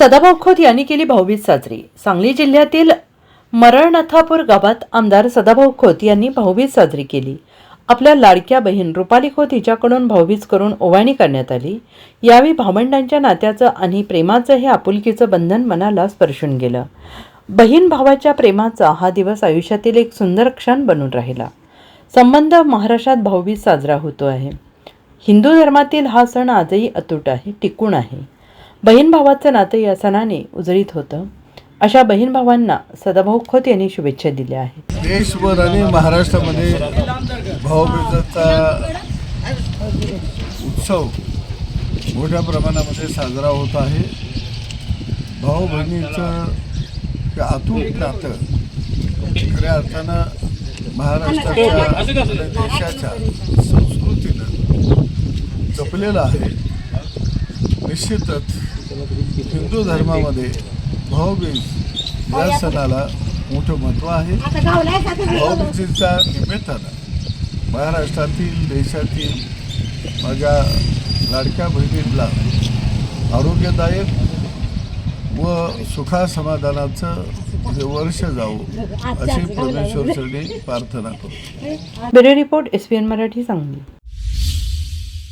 सदाभाऊ खोत यांनी केली भाऊबीज साजरी. सांगली जिल्ह्यातील मरळनाथापूर गावात आमदार सदाभाऊ खोत यांनी भाऊबीज साजरी केली. आपल्या लाडक्या बहीण रुपाली खोत हिच्याकडून भाऊबीज करून ओवाळणी करण्यात आली. यावेळी भावंडांच्या नात्याचं आणि प्रेमाचं हे आपुलकीचं बंधन मनाला स्पर्शून गेलं. बहीण भावाच्या प्रेमाचा हा दिवस आयुष्यातील एक सुंदर क्षण बनून राहिला. संबंध महाराष्ट्रात भाऊबीज साजरा होतो आहे. हिंदू धर्मातील हा सण आजही अतूट आहे टिकून आहे. बहीण भावाचं नातं या सणाने उजळीत होतं. अशा बहीण भावांना सदाभाऊ खोत यांनी शुभेच्छा दिल्या आहेत. देशभर आणि महाराष्ट्रामध्ये भाऊबीजेचा उत्सव मोठ्या प्रमाणामध्ये साजरा होत आहे. भाऊ बहिणीचं अतूट नातं खऱ्या अर्थानं महाराष्ट्राच्या देशाच्या संस्कृतीनं जपलेलं आहे. निश्चितच हिंदू धर्मामध्ये भाऊबीज या सणाला मोठं महत्त्व आहे. भाऊबीजेच्या निमित्तानं महाराष्ट्रातील देशातील माझ्या लाडक्या बहिणींना आरोग्यदायक व सुखासमाधानाचं हे वर्ष जावो अशी परमेश्वर प्रार्थना करतो. Bureau report S P N Marathi Sangli.